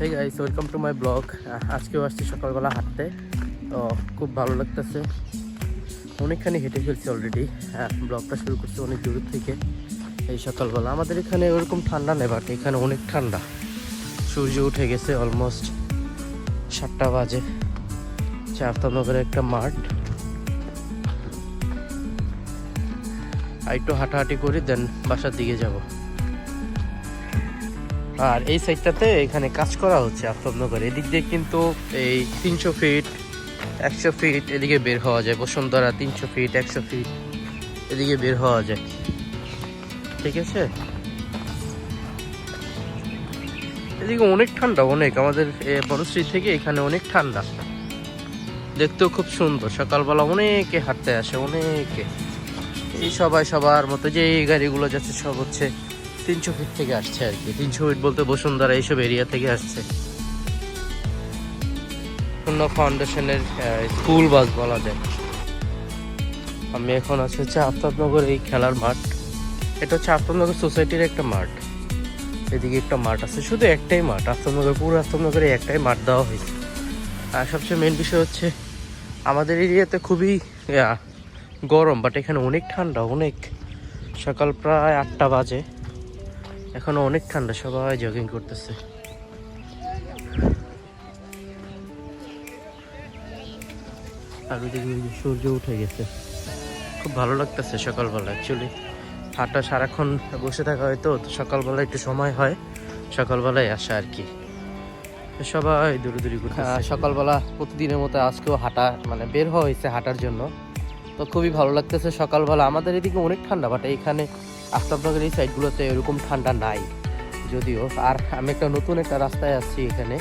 Hey guys welcome to my blog আজকেও আসছি সকালবেলা হাঁটতে। তো খুব ভালো লাগতেছে। অনেকখানি হেঁটে ফেলছি অলরেডি হ্যাঁ ব্লগটা শুরু করছি অনেক দূর থেকে এই সকালবেলা। আমাদের এখানে ওরকম ঠান্ডা নেই বাট এখানে অনেক ঠান্ডা। সূর্য উঠে গেছে অলমোস্ট সাতটা বাজে। চারতনগরের একটা মাঠ। আর একটু হাঁটাহাঁটি করি দেন বাসার দিকে যাব। আর এই সাইডটাতে এখানে কাজ করা হচ্ছে আফতাবনগর। এদিক দিয়ে কিন্তু এই তিনশো ফিট একশো ফিট এদিকে বের হওয়া যায়। বসুন্ধরা তিনশো ফিট একশো ফিট এদিকে বের হওয়া যায়। ঠিক আছে? এদিকে অনেক ঠান্ডা অনেক। আমাদের এ, বনশ্রী থেকে এখানে অনেক ঠান্ডা। দেখতেও খুব সুন্দর। সকালবেলা অনেকে হাঁটতে আসে অনেকে। এই সবাই সবার মতো যে এই গাড়িগুলো যাচ্ছে সব হচ্ছে তিনশো ফিট থেকে আসছে আর কি। তিনশো ফিট বলতে বসুন্ধরা এইসব এরিয়া থেকে আসছে। শূন্য ফাউন্ডেশনের স্কুল বাস বলা যায়। আমি এখন আছি হচ্ছে আফতাবনগর এই খেলার মাঠ। এটা হচ্ছে আফতাবনগর সোসাইটির একটা মাঠ। এদিকে একটা মাঠ আছে, শুধু একটাই মাঠ। আফতাবনগর, পুরো আফতাবনগরে একটাই মাঠ দেওয়া হয়েছে। আর সবচেয়ে মেন বিষয় হচ্ছে, আমাদের এরিয়াতে খুবই গরম বাট এখানে অনেক ঠান্ডা, অনেক। সকাল প্রায় আটটা বাজে। এখনও অনেক ঠান্ডা, সবাই জগিং করতেছে। আর যে সূর্য উঠে গেছে। খুব ভালো লাগতেছে সকালবেলা অ্যাকচুয়ালি হাঁটা সারাক্ষণ বসে থাকা হয়তো সকালবেলা একটু সময় হয়, সকালবেলায় আসা আর কি। সবাই দূরে দূরে ঘুরতে সকালবেলা প্রতিদিনের মতো আজকেও হাঁটা মানে বের হওয়া হয়েছে হাঁটার জন্য। তো খুবই ভালো লাগতেছে সকালবেলা। আমাদের এদিকে অনেক ঠান্ডা বাট এইখানে আফতাবনগর এই সাইডগুলোতে এরকম ঠান্ডা নাই। যদিও, আর আমি একটা নতুন একটা রাস্তায় আসছি এখানে।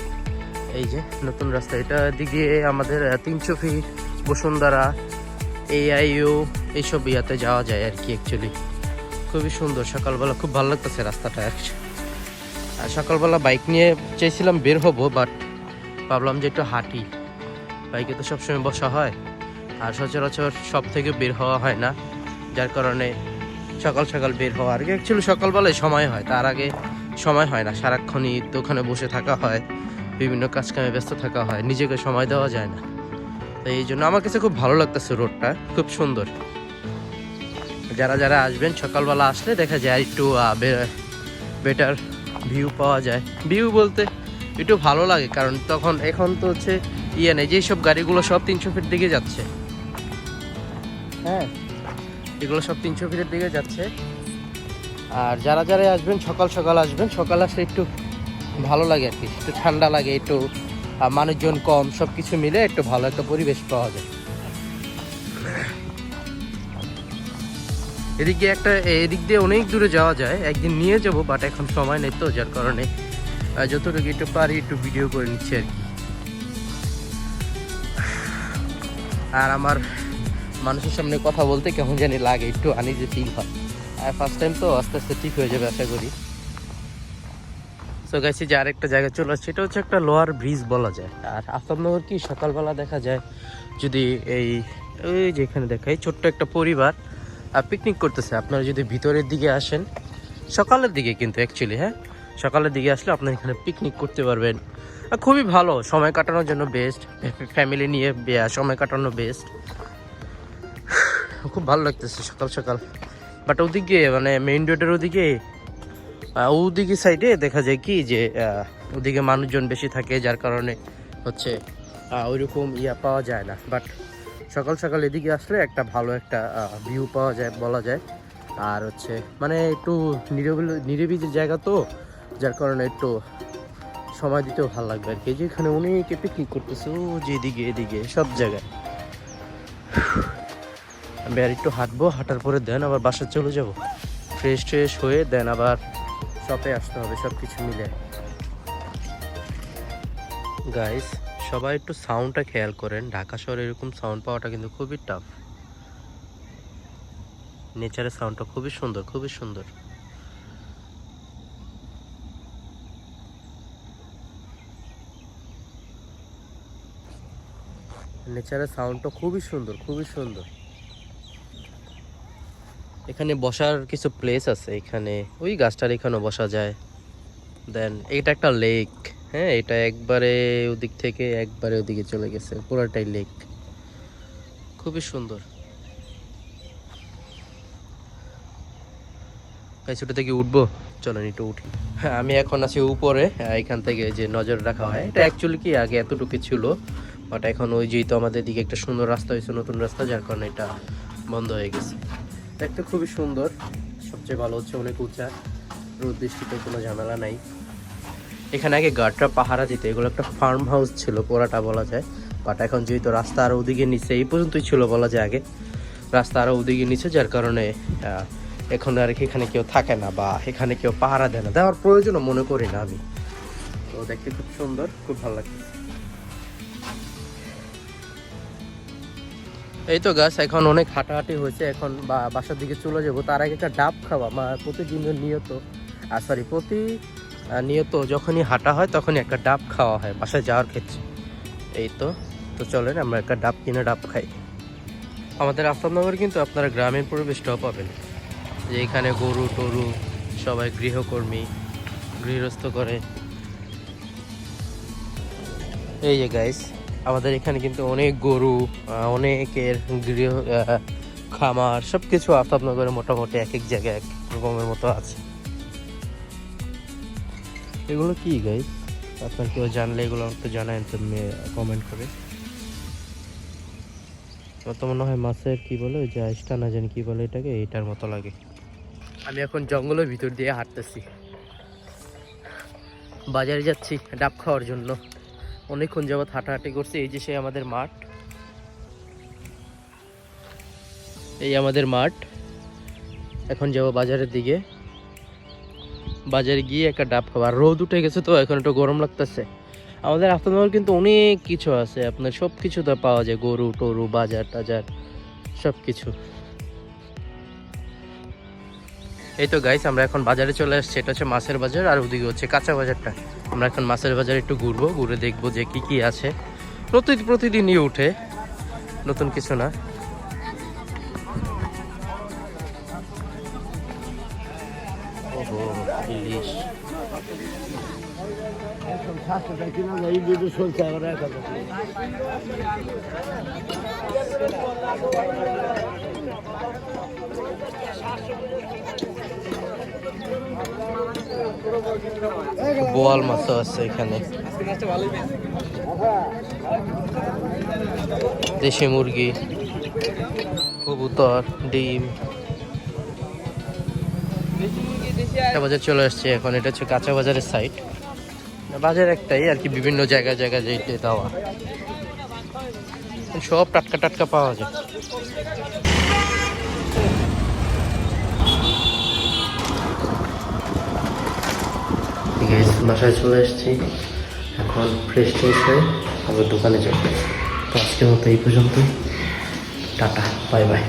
এই যে, নতুন রাস্তা। এটা দিকে আমাদের তিনশো ফিট বসুন্ধরা এআইও এইসব ইয়াতে যাওয়া যায় আর কি অ্যাকচুয়ালি খুবই সুন্দর। সকালবেলা খুব ভালো লাগতেছে রাস্তাটা। আর সকালবেলা বাইক নিয়ে চেয়েছিলাম বের হব বাট ভাবলাম যে একটু হাঁটি। বাইকে তো সবসময় বসা হয়। আর সচরাচর সব থেকে বের হওয়া হয় না। যার কারণে সকাল সকাল বের হওয়া। আর কি অ্যাকচুয়ালি সকালবেলায় সময় হয়, তার আগে সময় হয় না। সারাক্ষণই দোকানে বসে থাকা হয়, বিভিন্ন কাজ কামে ব্যস্ত থাকা হয়, নিজেকে সময় দেওয়া যায় না। তো এই জন্য আমার কাছে খুব ভালো লাগতেছে রোডটা, খুব সুন্দর। যারা যারা আসবেন, সকালবেলা আসলে দেখা যায় একটু বেটার ভিউ পাওয়া যায়। ভিউ বলতে একটু ভালো লাগে, কারণ তখন, এখন তো হচ্ছে ইয়ে নেই যেসব গাড়িগুলো সব তিনশো ফিট দিকে যাচ্ছে। হ্যাঁ। এগুলো সব তিনশো ফিটের দিকে যাচ্ছে। আর যারা যারা আসবেন, সকাল সকাল আসবেন, সকাল আসলে একটু ভালো লাগে আর কি, একটু ঠান্ডা লাগে, একটু মানুষজন কম সব কিছু মিলে একটু ভালো একটা পরিবেশ পাওয়া যায়। এদিক একটা, এদিক দিয়ে অনেক দূরে যাওয়া যায়, একদিন নিয়ে যাব বাট এখন সময় নেই তো, যার কারণে যতটুকু একটু পারি একটু ভিডিও করে নিচ্ছি আর কি। আর আমার মানুষের সামনে কথা বলতে কেমন জানি লাগে, একটু আনি যে ফিল হয়। আর ফার্স্ট টাইম তো আস্তে আস্তে ঠিক হয়ে যাবে, আশা করি। সো গাইছি যে আরেকটা জায়গায় চলে আসছে, এটা হচ্ছে একটা লোয়ার ব্রিজ বলা যায়। আর আফতাবনগর কি সকালবেলা দেখা যায়, যদি এই ওই যেখানে দেখাই ছোট্ট একটা পরিবার পিকনিক করতেছে। আপনারা যদি ভিতরের দিকে আসেন, সকালের দিকে কিন্তু অ্যাকচুয়ালি হ্যাঁ? সকালের দিকে আসলে আপনারা এখানে পিকনিক করতে পারবেন। খুবই ভালো, সময় কাটানোর জন্য বেস্ট ফ্যামিলি নিয়ে সময় কাটানো বেস্ট খুব ভালো লাগতেছে সকাল সকাল। বাট ওদিকে মানে মেইন রোডের ওদিকে ওদিকে সাইডে দেখা যায় কি যে ওদিকে মানুষজন বেশি থাকে, যার কারণে হচ্ছে ওইরকম ইয়া পাওয়া যায় না। বাট সকাল সকাল এদিকে আসলে একটা ভালো একটা ভিউ পাওয়া যায় বলা যায়। আর হচ্ছে মানে একটু নিরবিলি, নিরিবিলি জায়গা তো, যার কারণে একটু সময় দিতেও ভালো লাগবে আর কি। এই যে এখানে অনেকে পিকনিক করতেছে, ও যে এদিকে এদিকে, সব জায়গায়। আমি আর একটু হাঁটবো, হাঁটার পরে দেন আবার বাসা চলে যাব। ফ্রেশ ট্রেশ হয়ে দেন আবার শপে আসতে হবে সব কিছু মিলে। গাইস সবাই একটু সাউন্ডটা খেয়াল করেন। ঢাকা শহরে এরকম সাউন্ড পাওয়াটা কিন্তু খুবই টাফ নেচারের সাউন্ডটা খুবই সুন্দর খুবই সুন্দর। নেচারের সাউন্ডটা খুবই সুন্দর খুবই সুন্দর। এখানে বসার কিছু প্লেস আছে এখানে। ওই গাছটার এখানেও বসা যায়। দেন এটা একটা লেক হ্যাঁ এটা একবারে ওদিক থেকে একবারে ওদিকে চলে গেছে, পুরাটাই লেক খুবই সুন্দর। ওটা থেকে উঠবো? চলেন, একটু উঠি। হ্যাঁ আমি এখন আছি উপরে, এখান থেকে যে নজর রাখা হয়। এটা অ্যাকচুয়ালি কি, আগে এতটুকু ছিল বাট এখন ওই যেহেতু আমাদের দিকে একটা সুন্দর রাস্তা হয়েছে, নতুন রাস্তা, যার কারণে এটা বন্ধ হয়ে গেছে। দেখতে খুবই সুন্দর। সবচেয়ে ভালো হচ্ছে অনেক উঁচা রোদ দৃষ্টিতে, কোনো ঝামেলা নাই। এখানে আগে গার্ডরা পাহারা দিত এগুলো একটা ফার্ম হাউস ছিল, পোড়াটা বলা যায়। বাট এখন যেহেতু রাস্তা আরও ওদিকে নিচে, এই পর্যন্তই ছিল বলা যায় আগে। রাস্তা আরও ওদিকে নিচে, যার কারণে এখন আর এখানে কেউ থাকে না বা এখানে কেউ পাহারা দেয় না। দেওয়ার প্রয়োজনও মনে করি না আমি। তো দেখতে খুব সুন্দর, খুব ভালো লাগছে এই তো গাছ, এখন অনেক হাঁটাহাঁটি হয়েছে, এখন বা, বাসার দিকে চলে যাব। তার আগে একটা ডাব খাওয়া মা প্রতিদিনের নিয়ত। আর সরি প্রতি নিয়ত যখনই হাঁটা হয়, তখনই একটা ডাব খাওয়া হয় বাসায় যাওয়ার ক্ষেত্রে। এই তো তো চলেন, আমরা একটা ডাব কিনে ডাব খাই। আমাদের আফতাবনগর কিন্তু আপনারা গ্রামের পরিবেশটাও পাবেন। যে এখানে গরু, টরু, সবাই গৃহকর্মী, গৃহস্থ করে। এই যে গাইস আমাদের এখানে কিন্তু অনেক গরু অনেকের গৃহ খামার সব কিছু আফতাবনগরে মোটামুটি এক এক জায়গায় এক রকমের মতো আছে। এগুলো কি গাই? আপনার কেউ জানলে এগুলো একটু জানায়, তো কমেন্ট করে। তো মনে হয় মাছের কি বলে যে আইসটা না জানি কি বলে এটাকে, এটার মতো লাগে। আমি এখন জঙ্গলের ভিতর দিয়ে হাঁটতেছি। বাজারে যাচ্ছি, ডাব খাওয়ার জন্য। অনেকক্ষণ যাবৎ হাঁটাহাঁটি করছি। এই যে সে আমাদের মাঠ। এই আমাদের মাঠ। এখন যাব বাজারের দিকে। বাজারে গিয়ে একটা ডাব খাবার রোদ উঠে গেছে তো, এখন একটু গরম লাগতেছে। আমাদের আফতাবনগর কিন্তু অনেক কিছু আছে। আপনার সব কিছু তো পাওয়া যায়। গরু, টরু, বাজার, টাজার সব কিছু এই তো গাইস আমরা এখন বাজারে চলে আসছি। এটা হচ্ছে মাছের বাজার, আর ওদিকে হচ্ছে কাঁচা বাজারটা। আমরা এখন মাছের বাজারে একটু ঘুরবো, ঘুরে দেখব যে কি কি আছে। প্রতি প্রতিদিনই উঠে, নতুন কিছু না। বোয়াল মাছও আছে এখানে। দেশি মুরগি, কবুতর, ডিম। বাজার চলে আসছে এখন, এটা হচ্ছে কাঁচা বাজারের সাইড বাজার একটাই আর কি, বিভিন্ন জায়গায় জায়গায় যেতে দেওয়া। সব টাটকা টাটকা পাওয়া যায়। বাসায় চলে এসেছি। এখন ফ্রেশ ট্রেশ হয়ে আবার দোকানে যাব। তো আজকের মতো এই পর্যন্তই। Tata bye bye